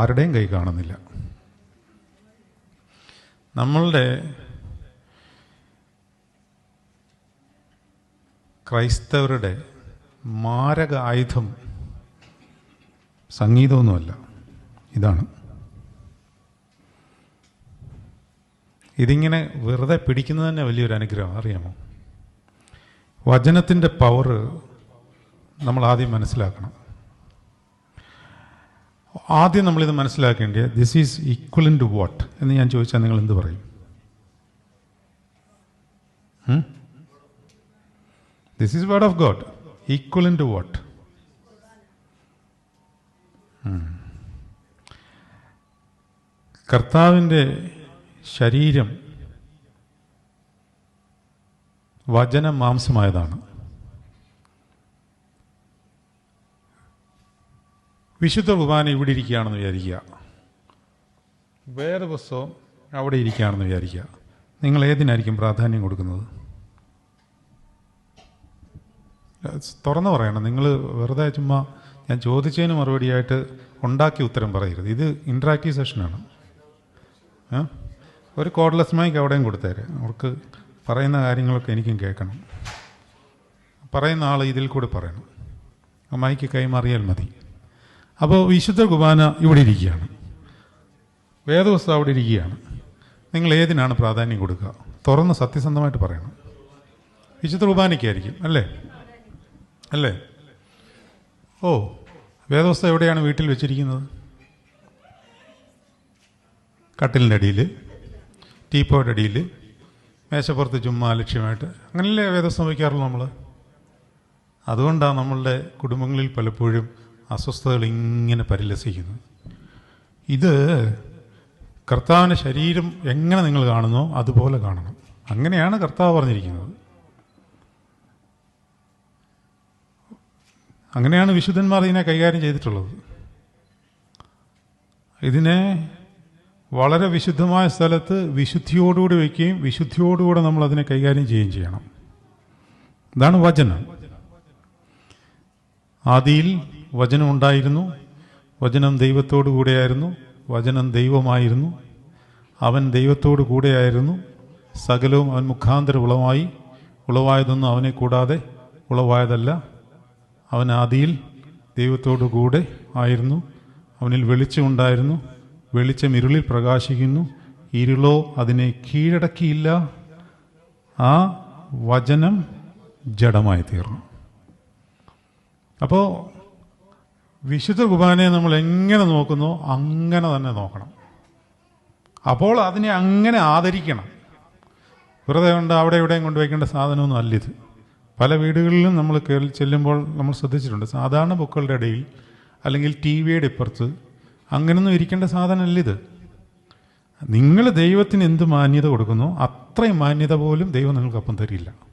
ആരുടെയും കൈ കാണുന്നില്ല. നമ്മളുടെ ക്രൈസ്തവരുടെ മാരക ആയുധം സംഗീതമൊന്നുമല്ല. ഇതാണ്. ഇതിങ്ങനെ വെറുതെ പിടിക്കുന്നത് തന്നെ വലിയൊരു അനുഗ്രഹം അറിയാമോ? വചനത്തിന്റെ പവർ നമ്മൾ ആദ്യം മനസ്സിലാക്കണം. ആദ്യം നമ്മളിത് മനസ്സിലാക്കേണ്ടത് this is equivalent to what എന്ന് ഞാൻ ചോദിച്ചാൽ നിങ്ങൾ എന്ത് പറയും? This is word of God equivalent to what കർത്താവിന്റെ ശരീരം വചന മാംസമായതാണ്. വിശുദ്ധ കുർബാന ഇവിടെ ഇരിക്കുകയാണെന്ന് വിചാരിക്കുക. വേറെ പുസ്തകം അവിടെ ഇരിക്കുകയാണെന്ന് വിചാരിക്കുക. നിങ്ങൾ ഏതിനായിരിക്കും പ്രാധാന്യം കൊടുക്കുന്നത്? തുറന്നു പറയണം. നിങ്ങൾ വെറുതെ ചുമ്മാ ഞാൻ ചോദിച്ചതിന് മറുപടിയായിട്ട് ഉണ്ടാക്കി ഉത്തരം പറയരുത്. ഇത് ഇൻട്രാക്റ്റീവ് സെഷനാണ് ഒരു കോഡ്ലെസ് മൈക്ക് അവിടെയും കൊടുത്തേരെ. അവർക്ക് പറയുന്ന കാര്യങ്ങളൊക്കെ എനിക്കും കേൾക്കണം. പറയുന്ന ആൾ ഇതിൽ കൂടെ പറയണം. മൈക്ക് കൈമാറിയാൽ മതി. അപ്പോൾ വിശുദ്ധ കുർബാന ഇവിടെ ഇരിക്കുകയാണ്. വേദവസ്തു അവിടെ ഇരിക്കുകയാണ്. നിങ്ങൾ ഏതിനാണ് പ്രാധാന്യം കൊടുക്കുക? തുറന്ന് സത്യസന്ധമായിട്ട് പറയണം. വിശുദ്ധ കുർബാനയ്ക്കായിരിക്കും അല്ലേ? അല്ലേ? ഓ വേദവസ്ത എവിടെയാണ് വീട്ടിൽ വെച്ചിരിക്കുന്നത്? കട്ടിലിന്റെ അടിയിൽ ടീപ്പോയുടെ അടിയിൽ മേശപ്പുറത്ത് ചുമ്മാ ലക്ഷ്യമായിട്ട് അങ്ങനെയല്ലേ വേദവസ്തം വയ്ക്കാറുള്ളൂ നമ്മൾ അതുകൊണ്ടാണ് നമ്മളുടെ കുടുംബങ്ങളിൽ പലപ്പോഴും അസ്വസ്ഥതകൾ ഇങ്ങനെ പരിലസിക്കുന്നു. ഇത് കർത്താവിന്റെ ശരീരം എങ്ങനെ നിങ്ങൾ കാണുന്നോ അതുപോലെ കാണണം. അങ്ങനെയാണ് കർത്താവ് പറഞ്ഞിരിക്കുന്നത്. അങ്ങനെയാണ് വിശുദ്ധന്മാർ ഇതിനെ കൈകാര്യം ചെയ്തിട്ടുള്ളത്. ഇതിനെ വളരെ വിശുദ്ധമായ സ്ഥലത്ത് വിശുദ്ധിയോടുകൂടി വയ്ക്കുകയും വിശുദ്ധിയോടുകൂടെ നമ്മൾ അതിനെ കൈകാര്യം ചെയ്യുകയും ചെയ്യണം. ഇതാണ് വചനം. ആദിയിൽ വചനം ഉണ്ടായിരുന്നു വചനം ദൈവത്തോടു കൂടെയായിരുന്നു. വചനം ദൈവമായിരുന്നു. അവൻ ദൈവത്തോടു കൂടെയായിരുന്നു. സകലവും അവൻ മുഖാന്തര ഉളവായി ഉളവായതൊന്നും അവനെ കൂടാതെ ഉളവായതല്ല. അവൻ ആദിയിൽ ദൈവത്തോടു കൂടെ ആയിരുന്നു. അവനിൽ വെളിച്ചമുണ്ടായിരുന്നു വെളിച്ചം ഇരുളിൽ പ്രകാശിക്കുന്നു. ഇരുളോ അതിനെ കീഴടക്കിയില്ല. ആ വചനം ജഡമായി തീർന്നു. അപ്പോൾ വിശുദ്ധ കുർബാനയെ നമ്മൾ എങ്ങനെ നോക്കുന്നു അങ്ങനെ തന്നെ നോക്കണം. അപ്പോൾ അതിനെ അങ്ങനെ ആദരിക്കണം. വെറുതെ കൊണ്ട് അവിടെ ഇവിടെയും കൊണ്ട് വയ്ക്കേണ്ട സാധനമൊന്നും അല്ല ഇത്. പല വീടുകളിലും നമ്മൾ കയറി ചെല്ലുമ്പോൾ നമ്മൾ ശ്രദ്ധിച്ചിട്ടുണ്ട്. സാധാരണ ബുക്കുകളുടെ ഇടയിൽ അല്ലെങ്കിൽ ടി വിയുടെ ഇപ്പുറത്ത് അങ്ങനൊന്നും ഇരിക്കേണ്ട സാധനമല്ല ഇത്. നിങ്ങൾ ദൈവത്തിന് എന്ത് മാന്യത കൊടുക്കുന്നു അത്രയും മാന്യത പോലും ദൈവം നിങ്ങൾക്കൊപ്പം തരില്ല.